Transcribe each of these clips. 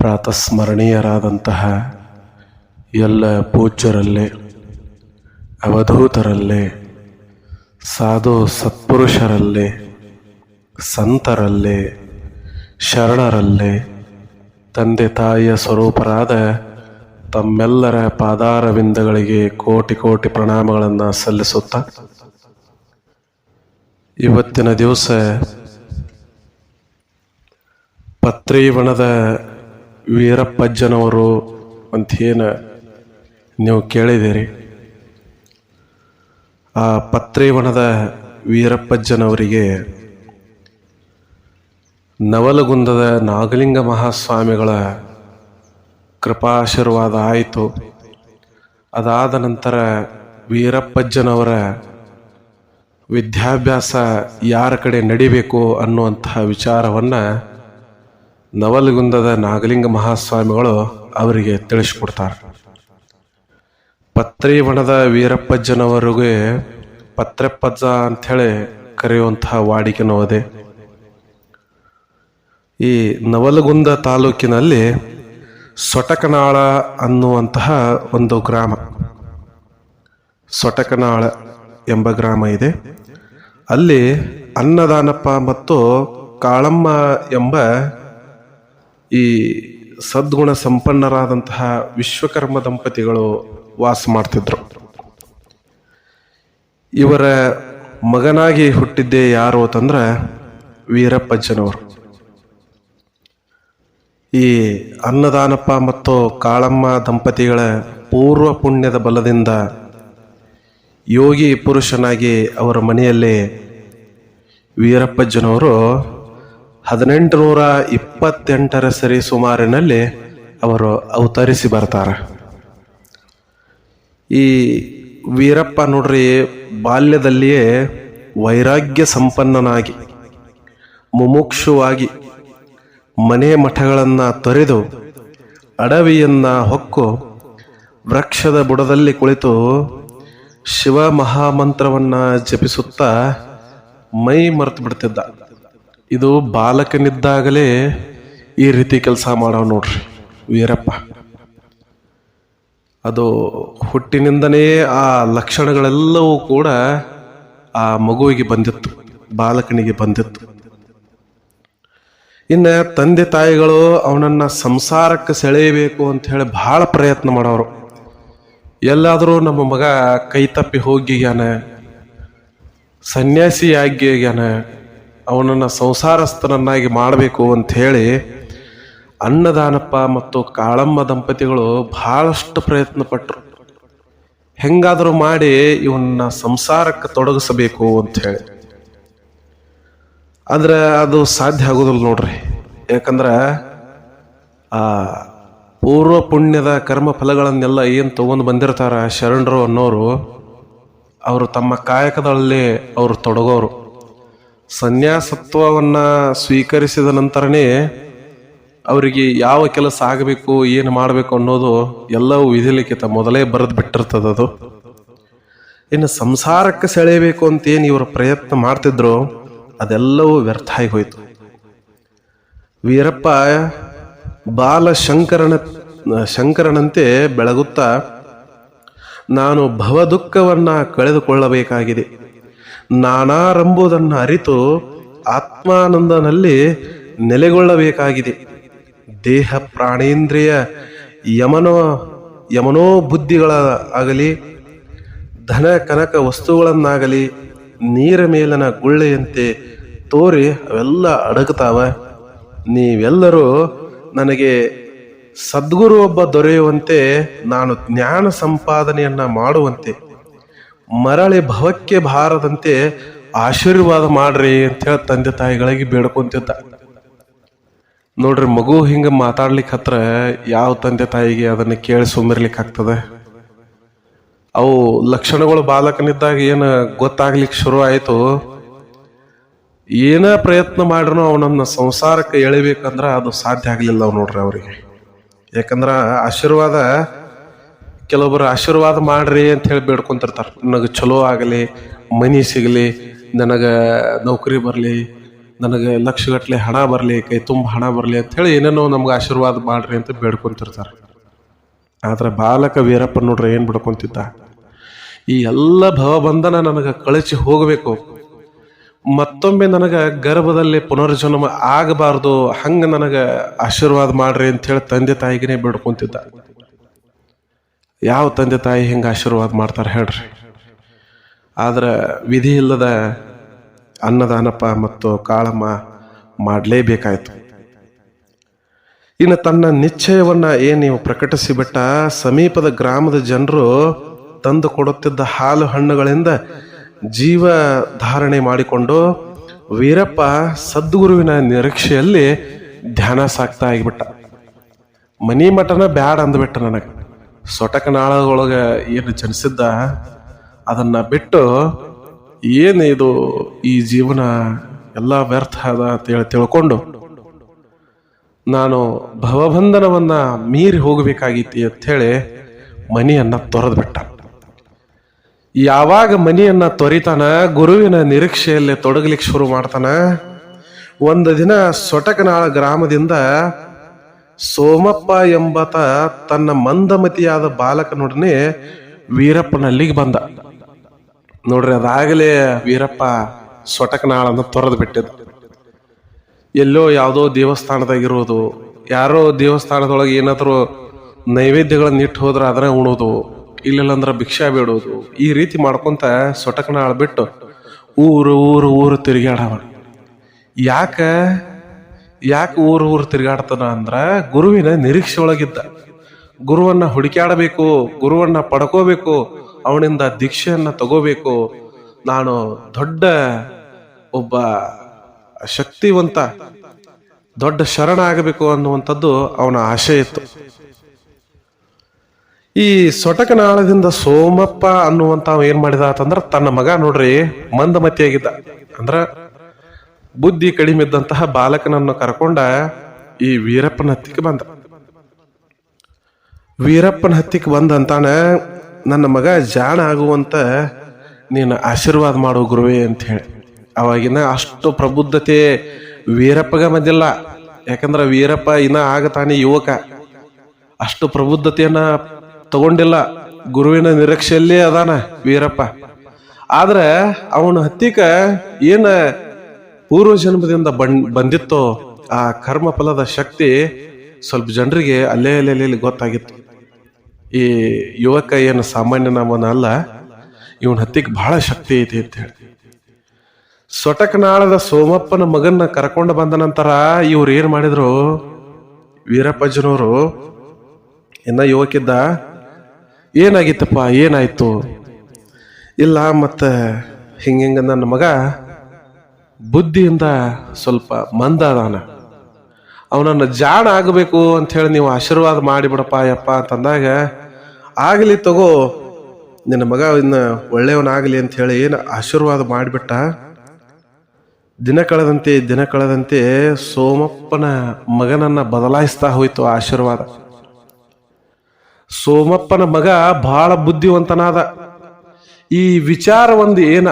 ಪ್ರಾತಸ್ಮರಣೀಯರಾದಂತಹ ಎಲ್ಲ ಪೂಜ್ಯರಲ್ಲೇ, ಅವಧೂತರಲ್ಲೇ, ಸಾಧು ಸತ್ಪುರುಷರಲ್ಲೇ, ಸಂತರಲ್ಲೇ, ಶರಣರಲ್ಲೇ, ತಂದೆ ತಾಯಿಯ ಸ್ವರೂಪರಾದ ತಮ್ಮೆಲ್ಲರ ಪಾದಾರವಿಂದಗಳಿಗೆ ಕೋಟಿ ಕೋಟಿ ಪ್ರಣಾಮಗಳನ್ನು ಸಲ್ಲಿಸುತ್ತಾ, ಇವತ್ತಿನ ದಿವಸ ಪತ್ರಿವಣದ ವೀರಪ್ಪಜ್ಜನವರು ಅಂತೇನು ನೀವು ಕೇಳಿದಿರಿ ಆ ಪತ್ರೇವಣದ ವೀರಪ್ಪಜ್ಜನವರಿಗೆ ನವಲಗುಂದದ ನಾಗಲಿಂಗ ಮಹಾಸ್ವಾಮಿಗಳ ಕೃಪಾಶೀರ್ವಾದ ಆಯಿತು. ಅದಾದ ನಂತರ ವೀರಪ್ಪಜ್ಜನವರ ವಿದ್ಯಾಭ್ಯಾಸ ಯಾರ ಕಡೆ ನಡಿಬೇಕು ಅನ್ನುವಂತಹ ವಿಚಾರವನ್ನು ನವಲಗುಂದದ ನಾಗಲಿಂಗ ಮಹಾಸ್ವಾಮಿಗಳು ಅವರಿಗೆ ತಿಳಿಸ್ಕೊಡ್ತಾರೆ. ಪತ್ರಿವಣದ ವೀರಪ್ಪಜ್ಜನವರಿಗೆ ಪತ್ರೆಪ್ಪಜ್ಜ ಅಂಥೇಳಿ ಕರೆಯುವಂತಹ ವಾಡಿಕೆನೂ ಅದೇ ಈ ನವಲಗುಂದ ತಾಲೂಕಿನಲ್ಲಿ ಸೊಟಕನಾಳ ಅನ್ನುವಂತಹ ಒಂದು ಗ್ರಾಮ. ಸೊಟಕನಾಳ ಎಂಬ ಗ್ರಾಮ ಇದೆ. ಅಲ್ಲಿ ಅನ್ನದಾನಪ್ಪ ಮತ್ತು ಕಾಳಮ್ಮ ಎಂಬ ಈ ಸದ್ಗುಣ ಸಂಪನ್ನರಾದಂತಹ ವಿಶ್ವಕರ್ಮ ದಂಪತಿಗಳು ವಾಸ ಮಾಡ್ತಿದ್ರು. ಇವರ ಮಗನಾಗಿ ಹುಟ್ಟಿದ್ದೇ ಯಾರು ಅಂತಂದ್ರೆ ವೀರಪ್ಪಜ್ಜನವರು. ಈ ಅನ್ನದಾನಪ್ಪ ಮತ್ತು ಕಾಳಮ್ಮ ದಂಪತಿಗಳ ಪೂರ್ವ ಪುಣ್ಯದ ಬಲದಿಂದ ಯೋಗಿ ಪುರುಷನಾಗಿ ಅವರ ಮನೆಯಲ್ಲಿ ವೀರಪ್ಪಜ್ಜನವರು ಹದಿನೆಂಟು ನೂರ ಇಪ್ಪತ್ತೆಂಟರ ಸರಿ ಸುಮಾರಿನಲ್ಲಿ ಅವರು ಅವತರಿಸಿ ಬರ್ತಾರೆ. ಈ ವೀರಪ್ಪ ನೋಡ್ರಿ, ಬಾಲ್ಯದಲ್ಲಿಯೇ ವೈರಾಗ್ಯ ಸಂಪನ್ನನಾಗಿ, ಮುಮುಕ್ಷುವಾಗಿ ಮನೆ ಮಠಗಳನ್ನು ತೊರೆದು ಅಡವಿಯನ್ನ ಹೊಕ್ಕು ವೃಕ್ಷದ ಬುಡದಲ್ಲಿ ಕುಳಿತು ಶಿವ ಮಹಾಮಂತ್ರವನ್ನು ಜಪಿಸುತ್ತಾ ಮೈ ಮರೆತು ಬಿಡ್ತಿದ್ದ. ಇದು ಬಾಲಕನಿದ್ದಾಗಲೇ ಈ ರೀತಿ ಕೆಲಸ ಮಾಡೋ ನೋಡ್ರಿ. ವೀರಪ್ಪ. ಅದು ಹುಟ್ಟಿನಿಂದನೇ ಆ ಲಕ್ಷಣಗಳೆಲ್ಲವೂ ಕೂಡ ಆ ಮಗುವಿಗೆ ಬಂದಿತ್ತು, ಬಾಲಕನಿಗೆ ಬಂದಿತ್ತು. ಇನ್ನು ತಂದೆ ತಾಯಿಗಳು ಅವನನ್ನ ಸಂಸಾರಕ್ಕೆ ಸೆಳೆಯಬೇಕು ಅಂತ ಹೇಳಿ ಬಹಳ ಪ್ರಯತ್ನ ಮಾಡೋರು. ಎಲ್ಲಾದರೂ ನಮ್ಮ ಮಗ ಕೈ ತಪ್ಪಿ ಹೋಗಿಗ್ಯಾನ ಸನ್ಯಾಸಿ ಆಗ್ಯಾನ ಅವನನ್ನು ಸಂಸಾರಸ್ಥನನ್ನಾಗಿ ಮಾಡಬೇಕು ಅಂತ ಹೇಳಿ ಅನ್ನದಾನಪ್ಪ ಮತ್ತು ಕಾಳಮ್ಮ ದಂಪತಿಗಳು ಬಹಳಷ್ಟು ಪ್ರಯತ್ನ ಪಟ್ಟರು ಹೆಂಗಾದರೂ ಮಾಡಿ ಇವನ್ನ ಸಂಸಾರಕ್ಕೆ ತೊಡಗಿಸಬೇಕು ಹೇಳಿ. ಆದ್ರೆ ಅದು ಸಾಧ್ಯ ಆಗೋದಿಲ್ಲ ನೋಡ್ರಿ. ಯಾಕಂದ್ರೆ, ಆ, ಪೂರ್ವ ಪುಣ್ಯದ ಕರ್ಮ ಫಲಗಳನ್ನೆಲ್ಲ ಏನು ತೊಗೊಂಡು ಬಂದಿರ್ತಾರ ಶರಣರು ಅನ್ನೋರು, ಅವರು ತಮ್ಮ ಕಾಯಕದಲ್ಲಿ ಅವರು ತೊಡಗೋರು. ಸನ್ಯಾಸತ್ವವನ್ನು ಸ್ವೀಕರಿಸಿದ ನಂತರನೇ ಅವರಿಗೆ ಯಾವ ಕೆಲಸ ಆಗಬೇಕು, ಏನು ಮಾಡಬೇಕು ಅನ್ನೋದು ಎಲ್ಲವೂ ವಿಧಿಲಿಖಿತ ಮೊದಲೇ ಬರೆದು ಬಿಟ್ಟಿರ್ತದದು ಇನ್ನು ಸಂಸಾರಕ್ಕೆ ಸೆಳೆಯಬೇಕು ಅಂತ ಏನು ಇವರು ಪ್ರಯತ್ನ ಮಾಡ್ತಿದ್ರು, ಅದೆಲ್ಲವೂ ವ್ಯರ್ಥ ಆಗಿ ಹೋಯ್ತು. ವೀರಪ್ಪ ಬಾಲ ಶಂಕರನ ಶಂಕರನಂತೆ ಬೆಳಗುತ್ತಾ, ನಾನು ಭವದುಃಖವನ್ನ ಕಳೆದುಕೊಳ್ಳಬೇಕಾಗಿದೆ. ನಾನಾರೆಂಬುದನ್ನು ಅರಿತು ಆತ್ಮಾನಂದನಲ್ಲಿ ನೆಲೆಗೊಳ್ಳಬೇಕಾಗಿದೆ. ದೇಹ ಪ್ರಾಣೇಂದ್ರಿಯ ಯಮನೋ ಯಮನೋ ಬುದ್ಧಿಗಳ ಆಗಲಿ, ಧನ, ಕನಕ ವಸ್ತುಗಳನ್ನಾಗಲಿ, ನೀರ ಮೇಲನ ಗುಳ್ಳೆಯಂತೆ ತೋರಿ ಅವೆಲ್ಲ ಅಡಗುತ್ತಾವ ನೀವೆಲ್ಲರೂ ನನಗೆ ಸದ್ಗುರು ಒಬ್ಬ ದೊರೆಯುವಂತೆ ನಾನು ಜ್ಞಾನ ಸಂಪಾದನೆಯನ್ನ ಮಾಡುವಂತೆ ಮರಳಿ ಭವಕ್ಕೆ ಬಾರದಂತೆ ಆಶೀರ್ವಾದ ಮಾಡ್ರಿ ಅಂತ ಹೇಳಿ ತಂದೆ ತಾಯಿಗಳಿಗೆ ಬೇಡ್ಕೊಂತಿದ್ದ. ನೋಡ್ರಿ ಮಗು ಹಿಂಗ ಮಾತಾಡ್ಲಿಕ್ಕೆ ಹತ್ರ ಯಾವ ತಂದೆ ತಾಯಿಗೆ ಅದನ್ನ ಕೇಳಿ ಸುಮ್ಮಿರ್ಲಿಕ್ಕೆ ಆಗ್ತದೆ. ಅವು ಲಕ್ಷಣಗಳು ಬಾಲಕನಿದ್ದಾಗ ಏನು ಗೊತ್ತಾಗ್ಲಿಕ್ಕೆ ಶುರು ಆಯಿತು. ಏನ ಪ್ರಯತ್ನ ಮಾಡ್ರೂ ಅವನನ್ನ ಸಂಸಾರಕ್ಕೆ ಎಳಿಬೇಕಂದ್ರೆ ಅದು ಸಾಧ್ಯ ಆಗಲಿಲ್ಲ ನೋಡ್ರಿ ಅವರಿಗೆ. ಯಾಕಂದ್ರೆ ಆಶೀರ್ವಾದ ಕೆಲವೊಬ್ರು ಆಶೀರ್ವಾದ ಮಾಡ್ರಿ ಅಂತ ಹೇಳಿ ಬೇಡ್ಕೊಂತಿರ್ತಾರ. ನನಗೆ ಚಲೋ ಆಗಲಿ, ಮನಿ ಸಿಗಲಿ, ನನಗೆ ನೌಕರಿ ಬರಲಿ, ನನಗೆ ಲಕ್ಷಗಟ್ಟಲೆ ಹಣ ಬರಲಿ, ಕೈ ತುಂಬ ಹಣ ಬರಲಿ ಅಂತ ಹೇಳಿ ಏನೇನೋ ನಮ್ಗೆ ಆಶೀರ್ವಾದ ಮಾಡ್ರಿ ಅಂತ ಬೇಡ್ಕೊಂತಿರ್ತಾರೆ. ಆದ್ರೆ ಬಾಲಕ ವೀರಪ್ಪ ನೋಡ್ರಿ ಏನು ಬಿಡ್ಕೊಂತಿದ್ದ? ಈ ಎಲ್ಲ ಭವಬಂಧನ ನನಗೆ ಕಳಚಿ ಹೋಗಬೇಕು. ಮತ್ತೊಮ್ಮೆ ನನಗೆ ಗರ್ಭದಲ್ಲಿ ಪುನರ್ಜನ್ಮ ಆಗಬಾರ್ದು, ಹಂಗೆ ನನಗೆ ಆಶೀರ್ವಾದ ಮಾಡ್ರಿ ಅಂತ ಹೇಳಿ ತಂದೆ ತಾಯಿಗೆ ಬೇಡ್ಕೊಂತಿದ್ದ. ಯಾವ ತಂದೆ ತಾಯಿ ಹಿಂಗೆ ಆಶೀರ್ವಾದ ಮಾಡ್ತಾರೆ ಹೇಳ್ರಿ. ಆದ್ರೆ ವಿಧಿ ಇಲ್ಲದ ಅನ್ನದಾನಪ್ಪ ಮತ್ತು ಕಾಳಮ್ಮ ಮಾಡಲೇಬೇಕಾಯಿತು. ಇನ್ನು ತನ್ನ ನಿಶ್ಚಯವನ್ನು ಏನು ನೀವು ಪ್ರಕಟಿಸಿ ಬಿಟ್ಟ ಸಮೀಪದ ಗ್ರಾಮದ ಜನರು ತಂದು ಕೊಡುತ್ತಿದ್ದ ಹಾಲು ಹಣ್ಣುಗಳಿಂದ ಜೀವ ಧಾರಣೆ ಮಾಡಿಕೊಂಡು ವೀರಪ್ಪ ಸದ್ಗುರುವಿನ ನಿರೀಕ್ಷೆಯಲ್ಲಿ ಧ್ಯಾನ ಸಾಕ್ತಾ ಆಗಿಬಿಟ್ಟ. ಮನಿ ಮಠನ ಬ್ಯಾಡ ಅಂದ್ಬಿಟ್ಟ ನನಗೆ. ಸೊಟಕನಾಳದೊಳಗೆ ಏನು ಜನಿಸಿದ್ದ, ಅದನ್ನ ಬಿಟ್ಟು ಏನು ಇದು ಈ ಜೀವನ ಎಲ್ಲ ವ್ಯರ್ಥ ಅದ ಅಂತೇಳಿ ತಿಳ್ಕೊಂಡು ನಾನು ಭವಬಂಧನವನ್ನ ಮೀರಿ ಹೋಗಬೇಕಾಗಿತ್ತು ಅಂಥೇಳಿ ಮನಿಯನ್ನ ತೊರೆದು ಬಿಟ್ಟ ಯಾವಾಗ ಮನಿಯನ್ನ ತೊರಿತಾನ, ಗುರುವಿನ ನಿರೀಕ್ಷೆಯಲ್ಲಿ ತೊಡಗಲಿಕ್ಕೆ ಶುರು ಮಾಡ್ತಾನ, ಒಂದು ದಿನ ಸೊಟಕನಾಳ ಗ್ರಾಮದಿಂದ ಸೋಮಪ್ಪ ಎಂಬತ ತನ್ನ ಮಂದಮತಿಯಾದ ಬಾಲಕನೊಡನೆ ವೀರಪ್ಪನಲ್ಲಿಗೆ ಬಂದ. ನೋಡ್ರಿ, ಅದಾಗಲೇ ವೀರಪ್ಪ ಸೊಟಕನಾಳನ್ನು ತೊರೆದು ಬಿಟ್ಟಿದ್ದ. ಎಲ್ಲೋ ಯಾವುದೋ ದೇವಸ್ಥಾನದಾಗಿರೋದು, ಯಾರೋ ದೇವಸ್ಥಾನದೊಳಗೆ ಏನಾದರೂ ನೈವೇದ್ಯಗಳನ್ನ ಇಟ್ಟು ಹೋದ್ರೆ ಅದನ್ನ ಉಣೋದು ಇಲ್ಲಿಲ್ಲ ಭಿಕ್ಷಾ ಬೇಡೋದು, ಈ ರೀತಿ ಮಾಡ್ಕೊಂತ ಸೊಟಕನಾಳ ಬಿಟ್ಟು ಊರು ಊರು ಊರು ತಿರುಗಾಡವ ಯಾಕ? ಯಾಕೆ ಊರು ಊರು ತಿರುಗಾಡ್ತಾನ ಅಂದ್ರ ಗುರುವಿನ ನಿರೀಕ್ಷೆ ಒಳಗಿದ್ದ. ಗುರುವನ್ನ ಹುಡುಕಾಡಬೇಕು ಗುರುವನ್ನ ಪಡ್ಕೋಬೇಕು, ಅವನಿಂದ ದೀಕ್ಷೆಯನ್ನ ತಗೋಬೇಕು. ನಾನು ದೊಡ್ಡ ಒಬ್ಬ ಶಕ್ತಿವಂತ, ದೊಡ್ಡ ಶರಣ ಆಗಬೇಕು ಅನ್ನುವಂಥದ್ದು ಅವನ ಆಶೆ ಇತ್ತು. ಈ ಸೊಟಕನಾಳದಿಂದ ಸೋಮಪ್ಪ ಅನ್ನುವಂತ ಏನ್ ಮಾಡಿದ ಅಂತಂದ್ರ ತನ್ನ ಮಗ ನೋಡ್ರಿ, ಮಂದಮತಿಯಾಗಿದ್ದ. ಅಂದ್ರ ಬುದ್ಧಿ ಕಡಿಮೆ ಇದ್ದಂತಹ ಬಾಲಕನನ್ನು ಕರ್ಕೊಂಡ ಈ ವೀರಪ್ಪನ ಹತ್ತಿಗೆ ಬಂದ. ವೀರಪ್ಪನ ಹತ್ತಿಗೆ ಬಂದಂತಾನ ನನ್ನ ಮಗ, ಜಾಣ ಆಗುವಂತ ನೀನು ಆಶೀರ್ವಾದ ಮಾಡು ಗುರುವೇ ಅಂತ ಹೇಳಿ. ಅವಾಗಿನ ಅಷ್ಟು ಪ್ರಬುದ್ಧತೆ ವೀರಪ್ಪಗ ಬಂದಿಲ್ಲ ಯಾಕಂದ್ರೆ ವೀರಪ್ಪ ಇನ್ನ ಆಗತಾನೆ ಯುವಕ. ಅಷ್ಟು ಪ್ರಬುದ್ಧತೆಯನ್ನ ತಗೊಂಡಿಲ್ಲ. ಗುರುವಿನ ನಿರೀಕ್ಷೆಯಲ್ಲೇ ಅದಾನ ವೀರಪ್ಪ. ಆದ್ರೆ ಅವನ ಹತ್ತಿಕ ಏನ ಪೂರ್ವ ಜನ್ಮದಿಂದ ಬನ್ ಬಂದಿತ್ತೋ ಆ ಕರ್ಮ ಫಲದ ಶಕ್ತಿ ಸ್ವಲ್ಪ ಜನರಿಗೆ ಅಲ್ಲೇ ಅಲ್ಲೇ ಅಲ್ಲೇ ಗೊತ್ತಾಗಿತ್ತು. ಈ ಯುವಕ ಏನು ಸಾಮಾನ್ಯ ನಾಮನ ಅಲ್ಲ ಇವನ ಹತ್ತಿಗೆ ಬಹಳ ಶಕ್ತಿ ಐತಿ ಅಂತ ಹೇಳಿ. ಸೊಟಕನಾಳದ ಸೋಮಪ್ಪನ ಮಗನ್ನ ಕರ್ಕೊಂಡು ಬಂದ ನಂತರ ಇವ್ರು ಏನ್ ಮಾಡಿದ್ರು? ವೀರಪ್ಪಜ್ಜನವರು ಇನ್ನ ಯುವಕಿದ್ದ, ಏನಾಗಿತ್ತಪ್ಪ, ಏನಾಯ್ತು? ಇಲ್ಲ, ಮತ್ತ ಹಿಂಗ ನನ್ನ ಮಗ ಬುದ್ಧಿಯಿಂದ ಸ್ವಲ್ಪ ಮಂದ ಅದಾನ. ಅವನನ್ನು ಜಾಣ ಆಗಬೇಕು ಅಂತ ಹೇಳಿ ನೀವು ಆಶೀರ್ವಾದ ಮಾಡಿಬಿಡಪ್ಪ ಯಪ್ಪ ಅಂತಂದಾಗ, ಆಗಲಿ ತಗೋ, ನಿನ್ನ ಮಗ ಇನ್ನ ಒಳ್ಳೆಯವನಾಗಲಿ ಅಂತ ಹೇಳಿ ಏನು ಆಶೀರ್ವಾದ ಮಾಡಿಬಿಟ್ಟ, ದಿನ ಕಳೆದಂತೆ ದಿನ ಕಳೆದಂತೆ ಸೋಮಪ್ಪನ ಮಗನನ್ನ ಬದಲಾಯಿಸ್ತಾ ಹೋಯ್ತು ಆಶೀರ್ವಾದ. ಸೋಮಪ್ಪನ ಮಗ ಬಹಳ ಬುದ್ಧಿವಂತನಾದ. ಈ ವಿಚಾರ ಒಂದು ಏನು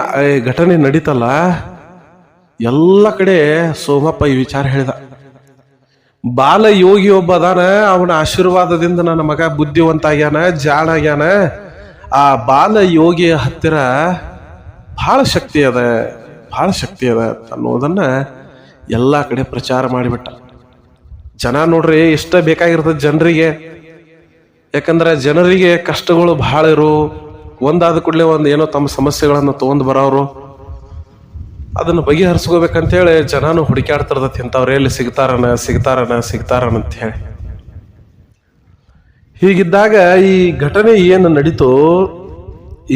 ಘಟನೆ ನಡೀತಲ್ಲ ಎಲ್ಲ ಕಡೆ ಸೋಮಪ್ಪ ಈ ವಿಚಾರ ಹೇಳಿದ. ಬಾಲ ಯೋಗಿ ಒಬ್ಬ ಅದಾನ ಅವನ ಆಶೀರ್ವಾದದಿಂದ ನನ್ನ ಮಗ ಬುದ್ಧಿವಂತ ಆಗ್ಯಾನ ಜಾಣ ಆಗ್ಯಾನ ಆ ಬಾಲ ಯೋಗಿಯ ಹತ್ತಿರ ಬಹಳ ಶಕ್ತಿ ಅದ ಬಹಳ ಶಕ್ತಿ ಅದ ಅನ್ನೋದನ್ನ ಎಲ್ಲಾ ಕಡೆ ಪ್ರಚಾರ ಮಾಡಿಬಿಟ್ಟ. ಜನ ನೋಡ್ರಿ ಇಷ್ಟ ಬೇಕಾಗಿರ್ತದೆ ಜನರಿಗೆ. ಯಾಕಂದ್ರೆ ಜನರಿಗೆ ಕಷ್ಟಗಳು ಬಹಳ ಇರು. ಒಂದಾದ ಕೂಡಲೇ ಒಂದು ಏನೋ ತಮ್ಮ ಸಮಸ್ಯೆಗಳನ್ನು ತೊಗೊಂಡು ಬರೋರು. ಅದನ್ನ ಬಗೆಹರಿಸ್ಕೋಬೇಕಂತೇಳಿ ಜನನು ಹುಡುಕ್ಯಾಡ್ತಿರ್ತೈತಿ ಇಂಥವ್ರು ಎಲ್ಲಿ ಸಿಗ್ತಾರನ ಸಿಗ್ತಾರನ ಸಿಗ್ತಾರನ ಅಂತ ಹೇಳಿ. ಹೀಗಿದ್ದಾಗ ಈ ಘಟನೆ ಏನು ನಡೀತು,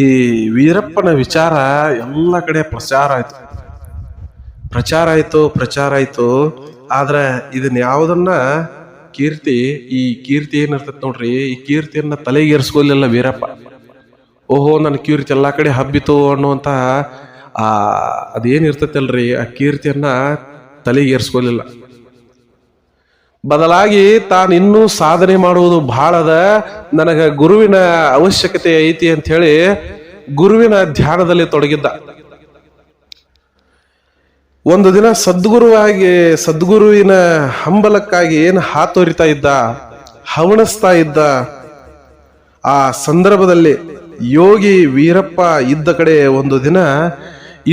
ಈ ವೀರಪ್ಪನ ವಿಚಾರ ಎಲ್ಲ ಕಡೆ ಪ್ರಚಾರ ಆಯ್ತು. ಪ್ರಚಾರ ಆಯ್ತು ಪ್ರಚಾರ ಆಯ್ತು. ಆದ್ರೆ ಇದನ್ನ ಯಾವುದನ್ನ ಕೀರ್ತಿ, ಈ ಕೀರ್ತಿ ಏನಿರ್ತೈತೆ ನೋಡ್ರಿ, ಈ ಕೀರ್ತಿಯನ್ನ ತಲೆಗೇರಿಸ್ಕೊಲಿಲ್ಲ ವೀರಪ್ಪ. ಓಹೋ, ನನ್ನ ಕೀರ್ತಿ ಎಲ್ಲ ಕಡೆ ಹಬ್ಬಿತು ಅನ್ನುವಂತ ಆ, ಅದೇನಿರ್ತೈತಲ್ರಿ, ಆ ಕೀರ್ತಿಯನ್ನ ತಲೆಗೇರಿಸ್ಕೊಲಿಲ್ಲ ಬದಲಾಗಿ ತಾನು ಇನ್ನೂ ಸಾಧನೆ ಮಾಡುವುದು ಬಹಳದ ನನಗ ಗುರುವಿನ ಅವಶ್ಯಕತೆ ಐತಿ ಅಂತ ಹೇಳಿ ಗುರುವಿನ ಧ್ಯಾನದಲ್ಲಿ ತೊಡಗಿದ್ದ. ಒಂದು ದಿನ ಸದ್ಗುರುವಾಗಿ, ಸದ್ಗುರುವಿನ ಹಂಬಲಕ್ಕಾಗಿ ಏನು ಹಾತೊರಿತಾ ಇದ್ದ, ಹವಣಿಸ್ತಾ ಇದ್ದ, ಆ ಸಂದರ್ಭದಲ್ಲಿ ಯೋಗಿ ವೀರಪ್ಪ ಇದ್ದ ಕಡೆ ಒಂದು ದಿನ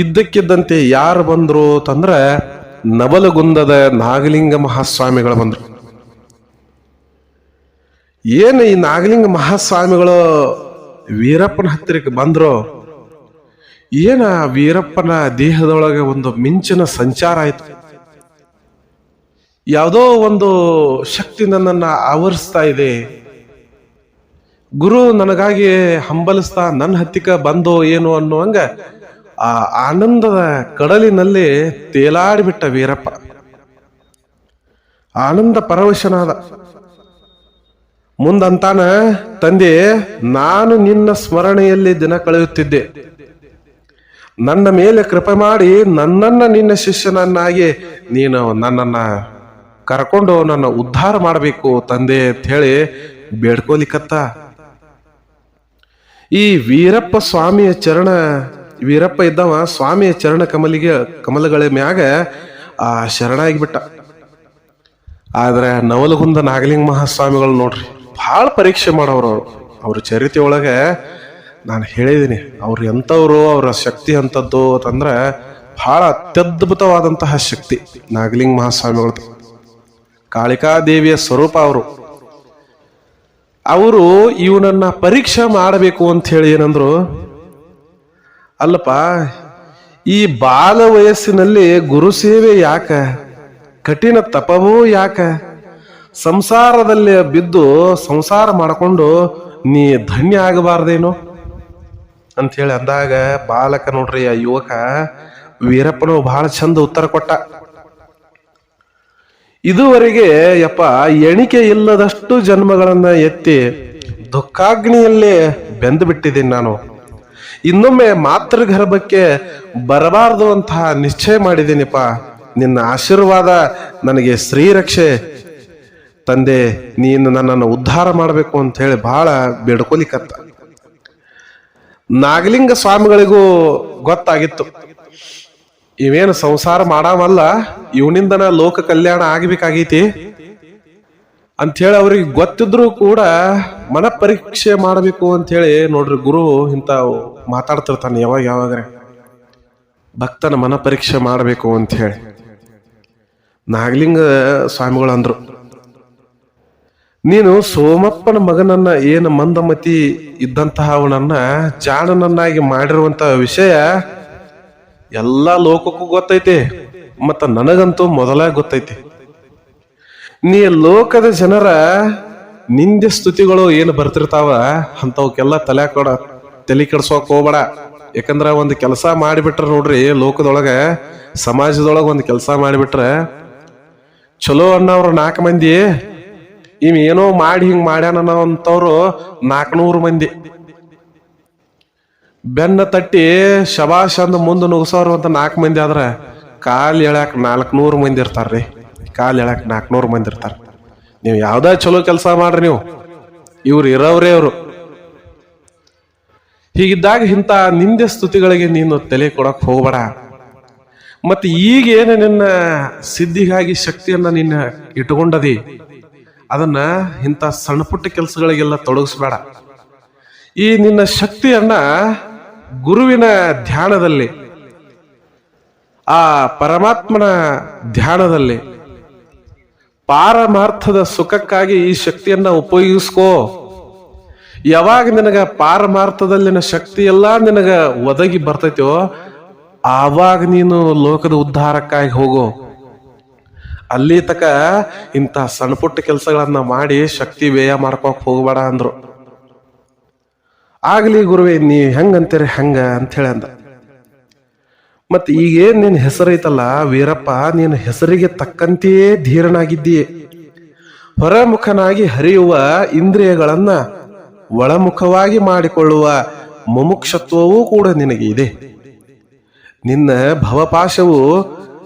ಇದ್ದಕ್ಕಿದ್ದಂತೆ ಯಾರು ಬಂದ್ರು ಅಂತಂದ್ರೆ ನವಲಗುಂದದ ನಾಗಲಿಂಗ ಮಹಾಸ್ವಾಮಿಗಳು ಬಂದರು. ಏನು ಈ ನಾಗಲಿಂಗ ಮಹಾಸ್ವಾಮಿಗಳು ವೀರಪ್ಪನ ಹತ್ತಿರಕ್ಕೆ ಬಂದ್ರು, ಏನ ವೀರಪ್ಪನ ದೇಹದೊಳಗೆ ಒಂದು ಮಿಂಚಿನ ಸಂಚಾರ ಆಯ್ತು. ಯಾವುದೋ ಒಂದು ಶಕ್ತಿ ನನ್ನನ್ನ ಆವರಿಸ್ತಾ ಇದೆ. ಗುರು ನನಗಾಗಿ ಹಂಬಲಿಸ್ತಾ ನನ್ನ ಹತ್ತಿಕ ಬಂದೋ ಏನು ಅನ್ನುವಂಗ ಆ ಆನಂದದ ಕಡಲಿನಲ್ಲಿ ತೇಲಾಡಿಬಿಟ್ಟ ವೀರಪ್ಪ. ಆನಂದ ಪರವಶನಾದ. ಮುಂದಂತಾನ, ತಂದೆ, ನಾನು ನಿನ್ನ ಸ್ಮರಣೆಯಲ್ಲಿ ದಿನ ಕಳೆಯುತ್ತಿದ್ದೆ. ನನ್ನ ಮೇಲೆ ಕೃಪೆ ಮಾಡಿ ನನ್ನನ್ನ ನಿನ್ನ ಶಿಷ್ಯನನ್ನಾಗಿ ನೀನು ನನ್ನನ್ನ ಕರ್ಕೊಂಡು ನನ್ನ ಉದ್ಧಾರ ಮಾಡಬೇಕು ತಂದೆ ಅಂತ ಹೇಳಿ ಬೇಡ್ಕೋಲಿಕತ್ತ. ಈ ವೀರಪ್ಪ ಸ್ವಾಮಿಯ ಚರಣ ವೀರಪ್ಪ ಇದ್ದವ ಸ್ವಾಮಿಯ ಚರಣ ಕಮಲಿಗೆ, ಕಮಲಗಳ ಮ್ಯಾಗ, ಆ, ಶರಣಾಗಿಬಿಟ್ಟ. ಆದ್ರೆ ನವಲಗುಂದ ನಾಗಲಿಂಗ ಮಹಾಸ್ವಾಮಿಗಳು ನೋಡ್ರಿ ಬಹಳ ಪರೀಕ್ಷೆ ಮಾಡೋರು ಅವರು. ಅವ್ರ ಚರಿತ್ರೆ ಒಳಗೆ ನಾನು ಹೇಳಿದ್ದೀನಿ ಅವ್ರು ಎಂಥವ್ರು, ಅವರ ಶಕ್ತಿ ಅಂತದ್ದು ಅಂತಂದ್ರೆ ಬಹಳ ಅತ್ಯದ್ಭುತವಾದಂತಹ ಶಕ್ತಿ ನಾಗಲಿಂಗ ಮಹಾಸ್ವಾಮಿಗಳದ್ದು ಕಾಳಿಕಾದೇವಿಯ ಸ್ವರೂಪ ಅವರು. ಅವರು ಇವನನ್ನ ಪರೀಕ್ಷೆ ಮಾಡಬೇಕು ಅಂತ ಹೇಳಿ ಏನಂದ್ರು ಅಲ್ಲಪ್ಪ, ಈ ಬಾಲ ವಯಸ್ಸಿನಲ್ಲಿ ಗುರು ಸೇವೆ ಯಾಕ? ಕಠಿಣ ತಪವೂ ಯಾಕ? ಸಂಸಾರದಲ್ಲಿ ಬಿದ್ದು ಸಂಸಾರ ಮಾಡಿಕೊಂಡು ನೀ ಧನ್ಯ ಆಗಬಾರ್ದೇನೋ? ಅಂತ ಹೇಳಿ ಅಂದಾಗ ಬಾಲಕ ನೋಡ್ರಿ, ಆ ಯುವಕ ವೀರಪ್ಪನು ಬಹಳ ಚಂದ ಉತ್ತರ ಕೊಟ್ಟ. ಇದುವರೆಗೆ ಯಪ್ಪ, ಎಣಿಕೆ ಇಲ್ಲದಷ್ಟು ಜನ್ಮಗಳನ್ನ ಎತ್ತಿ ದುಃಖಾಗ್ನಿಯಲ್ಲೇ ಬೆಂದು ಬಿಟ್ಟಿದ್ದೀನಿ ನಾನು. ಇನ್ನೊಮ್ಮೆ ಮಾತೃಗರ್ಭಕ್ಕೆ ಬರಬಾರದು ಅಂತ ನಿಶ್ಚಯ ಮಾಡಿದ್ದೀನಿಪ್ಪ ನಿನ್ನ ಆಶೀರ್ವಾದ ನನಗೆ ಶ್ರೀರಕ್ಷೆ ತಂದೆ, ನೀನು ನನ್ನನ್ನು ಉದ್ಧಾರ ಮಾಡಬೇಕು ಅಂತ ಹೇಳಿ ಬಹಳ ಬೇಡ್ಕೊಲಿಕತ್ತ ನಾಗಲಿಂಗ ಸ್ವಾಮಿಗಳಿಗೂ ಗೊತ್ತಾಗಿತ್ತು. ಇವೇನು ಸಂಸಾರ ಮಾಡಾವಲ್ಲ, ಇವನಿಂದನ ಲೋಕ ಕಲ್ಯಾಣ ಆಗಬೇಕಾಗೈತಿ. ಅಂಥೇಳಿ ಅವ್ರಿಗೆ ಗೊತ್ತಿದ್ರು ಕೂಡ ಮನ ಪರೀಕ್ಷೆ ಮಾಡಬೇಕು ಅಂಥೇಳಿ ನೋಡ್ರಿ ಗುರು ಇಂಥ ಮಾತಾಡ್ತಿರ್ತಾನೆ ಯಾವಾಗ ಯಾವಾಗ್ರೆ. ಭಕ್ತನ ಮನ ಪರೀಕ್ಷೆ ಮಾಡಬೇಕು ಅಂತ ಹೇಳಿ ನಾಗಲಿಂಗ ಸ್ವಾಮಿಗಳು ಅಂದರು ನೀನು ಸೋಮಪ್ಪನ ಮಗನನ್ನ ಏನು ಮಂದಮತಿ ಇದ್ದಂತಹ ಅವನನ್ನ ಜಾಣನನ್ನಾಗಿ ಮಾಡಿರುವಂತಹ ವಿಷಯ ಎಲ್ಲ ಲೋಕಕ್ಕೂ ಗೊತ್ತೈತಿ, ಮತ್ತ ನನಗಂತೂ ಮೊದಲ ಗೊತ್ತೈತಿ. ನೀ ಲೋಕದ ಜನರ ನಿಂದೆ ಸ್ತುತಿಗಳು ಏನು ಬರ್ತಿರ್ತಾವ ಅಂತವಕ್ಕೆಲ್ಲ ತಲೆ ಕೊಡ, ತಲೆ ಕೆಡ್ಸೋಕ್ ಹೋಗ್ಬೇಡ. ಯಾಕಂದ್ರ ಒಂದು ಕೆಲಸ ಮಾಡಿಬಿಟ್ರ ನೋಡ್ರಿ ಲೋಕದೊಳಗ, ಸಮಾಜದೊಳಗ ಒಂದು ಕೆಲಸ ಮಾಡಿಬಿಟ್ರ ಚಲೋ ಅನ್ನೋರು ನಾಲ್ಕು ಮಂದಿ, ಇವ್ ಏನೋ ಮಾಡಿ ಹಿಂಗ್ ಮಾಡ್ಯಾನ ಅಂತವ್ರು ನಾಲ್ಕನೂರು ಮಂದಿ. ಬೆನ್ನ ತಟ್ಟಿ ಶಬಾಷ್ ಅಂದ ಮುಂದೆ ನುಗ್ಸೋರು ಅಂತ ನಾಲ್ಕು ಮಂದಿ ಆದ್ರ ಕಾಲ್ ಎಳ್ಯಾಕ ನಾಲ್ಕನೂರು ಮಂದಿ ಇರ್ತಾರ್ರಿ. ಕಾಲ್ ಎಳ್ಯಾಕ ನಾಲ್ಕುನೂರು ಮಂದಿ ಇರ್ತಾರೆ. ನೀವು ಯಾವುದೇ ಚಲೋ ಕೆಲಸ ಮಾಡ್ರಿ ನೀವು? ಇವ್ರು ಇರೋವ್ರೇ ಇವರು ಹೀಗಿದ್ದಾಗ ಇಂಥ ನಿಂದೆ ಸ್ತುತಿಗಳಿಗೆ ನೀನು ತಲೆ ಕೊಡಕ್ ಹೋಗ್ಬೇಡ. ಮತ್ತೆ ಈಗ ಏನು ನಿನ್ನ ಸಿದ್ಧಿಗಾಗಿ ಶಕ್ತಿಯನ್ನ ನಿನ್ನ ಇಟ್ಕೊಂಡದಿ, ಅದನ್ನ ಇಂಥ ಸಣ್ಣ ಪುಟ್ಟ ಕೆಲಸಗಳಿಗೆಲ್ಲ ತೊಡಗಿಸ್ಬೇಡ. ಈ ನಿನ್ನ ಶಕ್ತಿಯನ್ನ ಗುರುವಿನ ಧ್ಯಾನದಲ್ಲಿ, ಆ ಪರಮಾತ್ಮನ ಧ್ಯಾನದಲ್ಲಿ ಪಾರಮಾರ್ಥದ ಸುಖಕ್ಕಾಗಿ ಈ ಶಕ್ತಿಯನ್ನ ಉಪಯೋಗಿಸ್ಕೋ. ಯಾವಾಗ ನಿನಗ ಪಾರಮಾರ್ಥದಲ್ಲಿನ ಶಕ್ತಿ ಎಲ್ಲ ನಿನಗ ಒದಗಿ ಬರ್ತೈತೋ, ಆವಾಗ ನೀನು ಲೋಕದ ಉದ್ಧಾರಕ್ಕಾಗಿ ಹೋಗೋ. ಅಲ್ಲಿ ತಕ ಇಂಥ ಸಣ್ಣ ಪುಟ್ಟ ಕೆಲಸಗಳನ್ನ ಮಾಡಿ ಶಕ್ತಿ ವ್ಯಯ ಮಾಡ್ಕೋಕ್ ಹೋಗ್ಬೇಡ ಅಂದ್ರು. ಆಗ್ಲಿ ಗುರುವೇ, ನೀ ಹೆಂಗಂತೀರಿ ಹಂಗ ಅಂತ ಹೇಳಿ ಅಂದ. ಮತ್ ಈಗೇನ್ ನಿನ್ ಹೆಸರೈತಲ್ಲ ವೀರಪ್ಪ ನಿನ್ನ ಹೆಸರಿಗೆ ತಕ್ಕಂತೆಯೇ ಧೀರನಾಗಿದ್ದೀಯೆ. ಹೊರಮುಖನಾಗಿ ಹರಿಯುವ ಇಂದ್ರಿಯಗಳನ್ನ ಒಳಮುಖವಾಗಿ ಮಾಡಿಕೊಳ್ಳುವ ಮುಮುಕ್ಷತ್ವವೂ ಕೂಡ ನಿನಗೆ ಇದೆ. ನಿನ್ನ ಭವಪಾಶವು